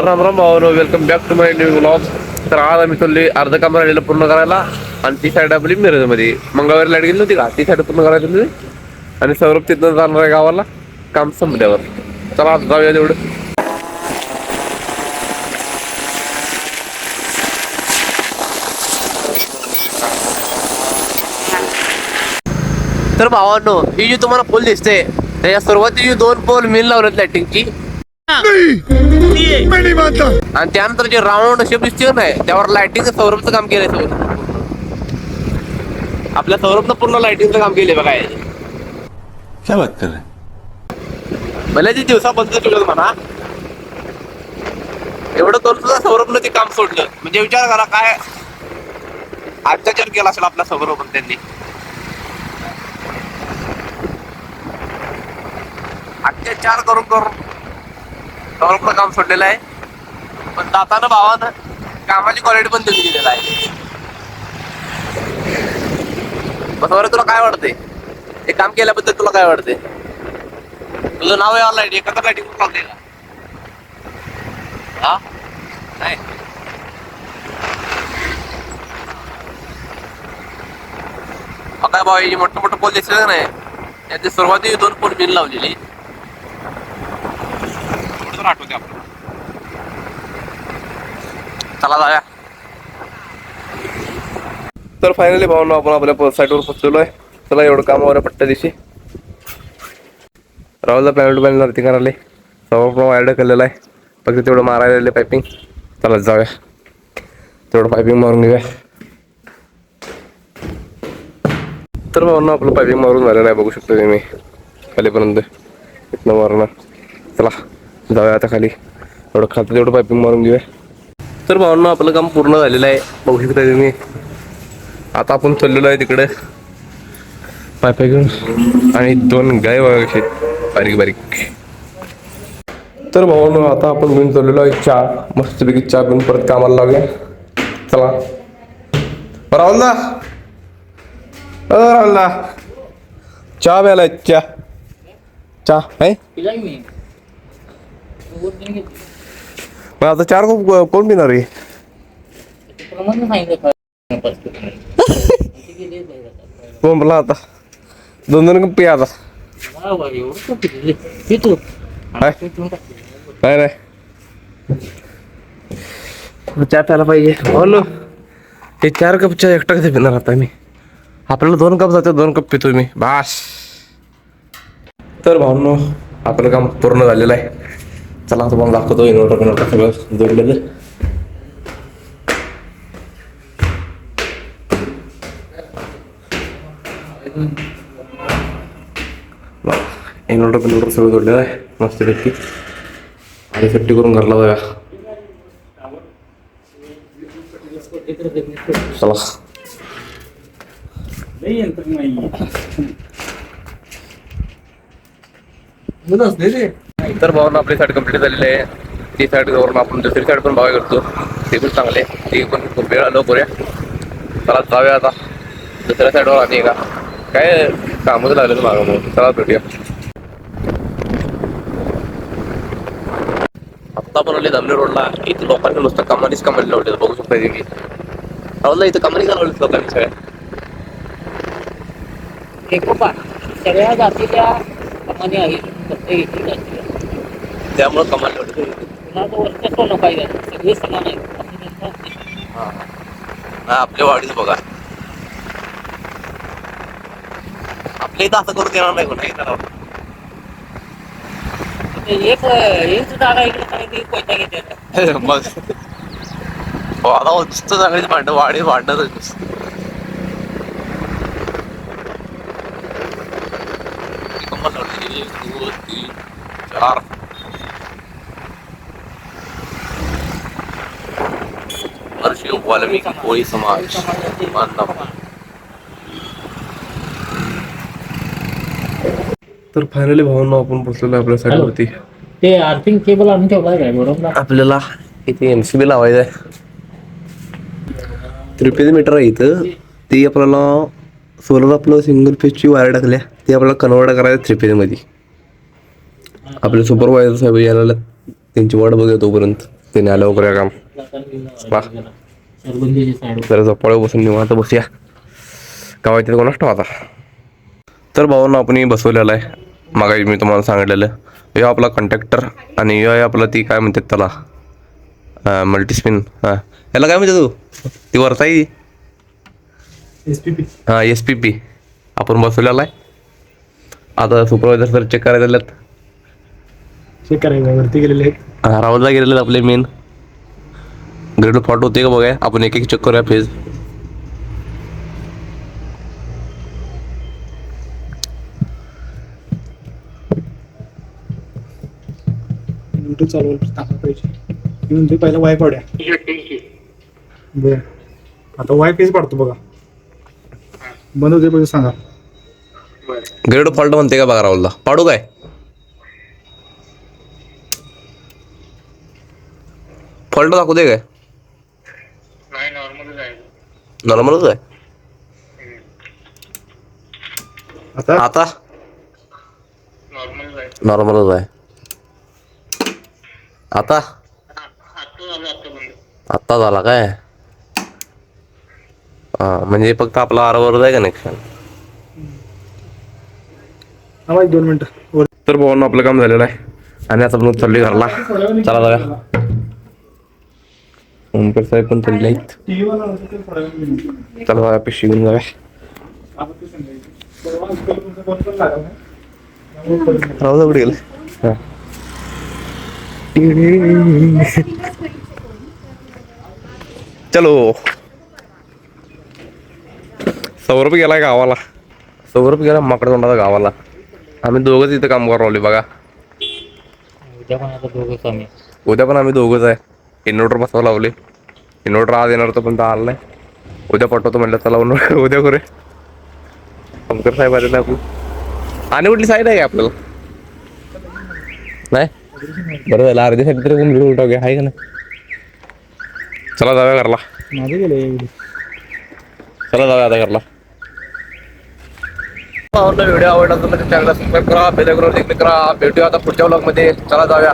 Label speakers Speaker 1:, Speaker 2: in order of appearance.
Speaker 1: तर Ram Ram भावानो welcome back to my new blog तर आज आम्ही चाललोय अर्ध काम राहिलेलं पूर्ण करायला आणि ती साईड आपली मिरजमध्ये. मंगळवारी लाइट गेली नव्हती का? ती साईड पूर्ण करायची होती आणि सौरभ तिथनं जाणार आहे गावाला काम संपल्यावर. चला आज जाऊया तेवढं तर भावांनो ही जी तुम्हाला पोल दिसते त्याच्या सुरुवाती जी दोन पोल मिल लावलेत लाइटिंगची आणि त्यानंतर जे राऊंड शेप दिसते नाही त्यावर लाइटिंग सौरभचं काम केलंय सौरभ. आपल्या सौरभनं पूर्ण लाइटिंगचं काम केलंय बघा.
Speaker 2: क्या बात कर
Speaker 1: भले ते दिवसा बंद केलं म्हणा. एवढं करून सुद्धा सौरभनं ते काम सोडलं. म्हणजे विचार करा काय अत्याचार केला असेल आपल्या सौरभ त्यांनी. अत्याचार करून करून सौरभनं काम सोडलेलं आहे. पण दातानं भावानं कामाची क्वालिटी पण त्यांनी दिलेलं आहे. बरोबर तुला काय वाटतंय? हे काम केल्याबद्दल तुला काय वाटते तुझं नाव आहे ऑनलाईन एखादा लाईटिंग करून हा? नाही. काय भाऊ मोठं मोठं पोल दिसलं नाही. त्याची सुरुवाती दोन पोल बिल लावलेली. जरा आठवते आपलं चला जाऊया. तर फायनली भावना आपण आपल्या साईटवर पोहोचलेलो आहे चला एवढं काम वगैरे पट्ट्या दिवशी. राहुलला पॅनल टू पॅनल वरती करायला. सव्वा पण वायर्ड केलेला आहे. फक्त तेवढं मारायला पायपिंग चला जाऊया. तेवढं पायपिंग मारून घेऊया. तर भावना आपलं पायपिंग मारून झालेलं आहे. बघू शकतो तुम्ही. खालीपर्यंत इथनं मारणं चला. जाऊया आता खाली. एवढं खातं तेवढं पायपिंग मारून घेऊया. तर भावना आपलं काम पूर्ण झालेलं आहे. बघू शकता तुम्ही. आता आपण चाललेलो आहे तिकडे. पायपा घेऊन. आणि दोन गाय बघा बारीक बारीक. तर भावानं आता आपण घेऊन चाललेलो आहे चहा. मस्तपैकी चहा पिऊन परत कामाला लागूया चला. राहुलदा. अ राहुलदा. चहा प्यायला चहा. चहा आहे? मग आता चार कोण कोण पिणार आहे? कोण आता? दोन दोन कप पिया आता. काय नाही नाही. चहा प्यायला पाहिजे. हो ना हे चार कप चहा एकटा कधी पिणार आता मी? आपल्याला दोन कप जाते दोन कप पितो मी. बास. तर भावनो आपलं काम पूर्ण झालेलं आहे. चला तुम्हाला दाखवतो इन्व्हर्टर कन्व्हर्टर सगळं जोडलेलं इन्व्हर्टर कन्व्हर्टर सगळं जोडलेलं आहे मस्तपैकी आणि सेफ्टी करून घरला जाऊया चला इतर भावना आपली साईड कंप्लीट झालेली आहे. ती साईड वरून आपण दुसरी साईड पण बघायला करतो ते पण चांगले ते पण खूप वेळ आलो करूया चला जाऊया आता. दुसऱ्या साईडवर आणि का काय कामच लागलं मागं मग चला भेटूया. आत्ता पण आले रोडला. इथे लोकांनी नुसतं कमानीच कमानी लावले बघू शकता तुम्ही. राहुलला इथं कमानी का लावली लोकांनी सगळ्या.
Speaker 3: एकोपा सगळ्या जातीच्या कमानी आहेत. फक्त एकी जातीला
Speaker 1: त्यामुळे कमाल लावली
Speaker 3: कुणाचं वर्चस्व नको आहे त्यात. सगळे समान आहेत. असं त्यांचं
Speaker 1: हा. आपल्या वाडीच बघा. आपल्या इथं असं करून देणार नाही कोणा इथं
Speaker 3: ते एक एक जागा इकडे काही पैसा घेते
Speaker 1: मग. हो, आता नुसतं सगळीच भांडण कमाल. एक, दोन, तीन, चार. वाल्मिकी कोळी समाज बांधव तर फायनली भावना आपण पोचलेलो आपल्या साईडवरती
Speaker 3: ते आर्थिंग केबल आणून ठेवला काय बरोबर
Speaker 1: आपल्याला इथे एम सी बी लावायचं आहे त्रिपेज मीटर आहे इथं. ते आपल्याला सोलर आपलं सिंगल फेजची वायर टाकल्या. ते आपल्याला कन्वर्ट करायचं थ्री फेजमध्ये आपले सुपरवायझर साहेब यायला. त्यांची वाट बघूया तोपर्यंत. त्याने आलं वगैरे काम. वा. जरा झोपाळे बसून निवांत बसूया. का माहिती कोणाच ठेवा आता? तर भावांना आपण बसवलेला आहे. मागा मी तुम्हाला सांगितलेलं हे आपला कंडक्टर आणि हे आहे आपलं ती काय म्हणतात त्याला? मल्टीस्पिन हां. याला काय म्हणते तू? ती वरता आहे हां एस पी पी आपण बसवलेला आहे. आता सुपरवायझर सर चेक करायला
Speaker 4: चेक करायचं वरती गेलेले आहेत.
Speaker 1: हा, रावलला गेलेले आपले मेन ग्रेड फॉल्ट होते का बघा आपण एक एक चेक करूया फेज
Speaker 4: पाहिजे पहिला वाय पाड्या. बर. आता वाय पेज पाडतो बघा. बंद होते पाहिजे सांगा.
Speaker 1: ग्रेड फॉल्ट म्हणते का बघा राहुलला? पाडू काय? फॉल्ट दाखवू दे काय? नॉर्मलच आहे.
Speaker 4: आता?
Speaker 1: आता? नॉर्मलच आहे. आता? आत्ता झाला काय? हा म्हणजे फक्त आपला आरवर आहे कनेक्शन
Speaker 4: दोन मिनिटं.
Speaker 1: तर भावांना आपलं काम झालेलं आहे. आणि आता आपण चाललोय घरला. चला जाऊया. ओमकर साहेब पण चालले आहेत. चला पिशवी घेऊन जाऊया. राहू कुठे गेलं? हा. चलो. सौरभ गेलाय गावाला. सौरभ गेला माकडे तोंडाचा गावाला. आम्ही दोघंच इथं काम करू राहिलो बघा.
Speaker 3: उद्या पण आता दोघंच आम्ही.
Speaker 1: उद्या पण आम्ही दोघंच आहे. इन्व्हर्टर बसवा लावले इन्व्हर्टर आज येणार होतं पण तर आला नाही उद्या पाठवतो म्हटलं चला उन्हा- उद्या करूया शंकर साहेब आले ना आपण आणि कुठली साईड आहे का आपल्याला नाही बरं झालं अर्धी साईड तरी कोण व्हिडिओ टाकूया आहे का नाही चला जाऊया घरला चला जाऊया आता घरला व्हिडिओ आवडला तर चॅनलला सबस्क्राईब करा बेल आयकॉनवर क्लिक करा भेटूया आता पुढच्या vlog मध्ये चला जाऊया